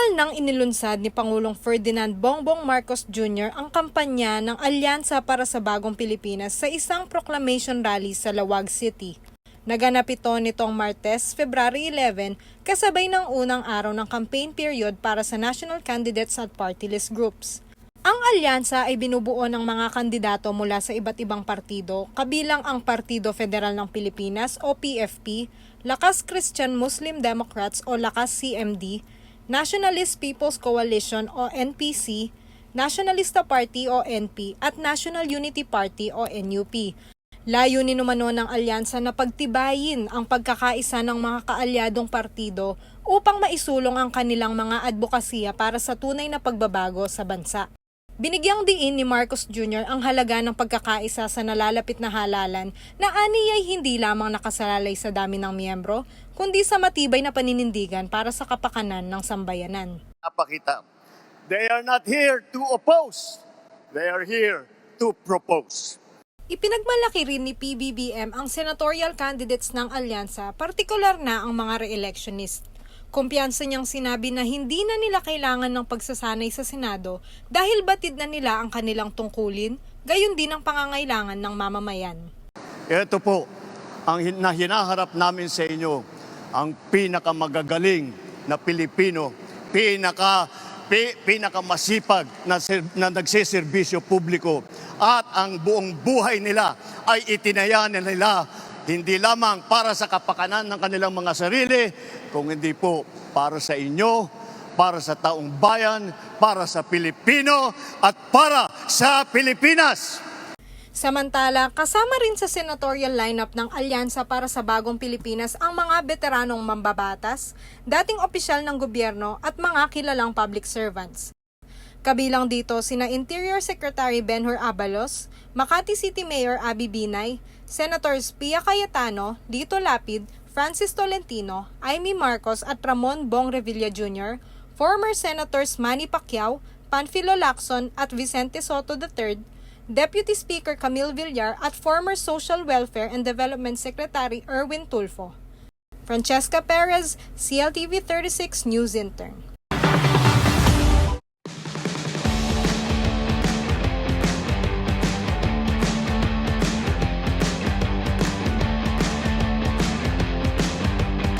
Formal nang inilunsad ni Pangulong Ferdinand Bongbong Marcos Jr. ang kampanya ng Alyansa para sa Bagong Pilipinas sa isang proclamation rally sa Lawag City. Naganap ito nitong Martes, February 11, kasabay ng unang araw ng campaign period para sa national candidates at party list groups. Ang alyansa ay binubuo ng mga kandidato mula sa iba't ibang partido, kabilang ang Partido Federal ng Pilipinas o PFP, Lakas Christian Muslim Democrats o Lakas CMD, Nationalist People's Coalition o NPC, Nationalista Party o NP at National Unity Party o NUP. Layunin umano ng alyansa na pagtibayin ang pagkakaisa ng mga kaalyadong partido upang maisulong ang kanilang mga advokasya para sa tunay na pagbabago sa bansa. Binigyang diin ni Marcos Jr. ang halaga ng pagkakaisa sa nalalapit na halalan na ani ay hindi lamang nakasalalay sa dami ng miyembro, kundi sa matibay na paninindigan para sa kapakanan ng sambayanan. napakita. They are not here to oppose. They are here to propose. Ipinagmalaki rin ni PBBM ang senatorial candidates ng alyansa, partikular na ang mga re-electionist. Kumpiyansa niyang sinabi na hindi na nila kailangan ng pagsasanay sa Senado dahil batid na nila ang kanilang tungkulin, gayon din ang pangangailangan ng mamamayan. Ito po ang na hinaharap namin sa inyo, ang pinakamagagaling na Pilipino, pinaka pi, pinakamasipag na, na nagsiservisyo publiko at ang buong buhay nila ay itinaya na nila hindi lamang para sa kapakanan ng kanilang mga sarili, kung hindi po para sa inyo, para sa taong bayan, para sa Pilipino at para sa Pilipinas. Samantala, kasama rin sa senatorial lineup ng Alyansa para sa Bagong Pilipinas ang mga veteranong mambabatas, dating opisyal ng gobyerno at mga kilalang public servants. Kabilang dito sina Interior Secretary Benhur Abalos, Makati City Mayor Abby Binay, Senators Pia Cayetano, Lito Lapid, Francis Tolentino, Amy Marcos at Ramon Bong Revilla Jr., former Senators Manny Pacquiao, Panfilo Lacson at Vicente Soto III, Deputy Speaker Camille Villar at former Social Welfare and Development Secretary Erwin Tulfo. Francesca Perez, CLTV 36 News Intern.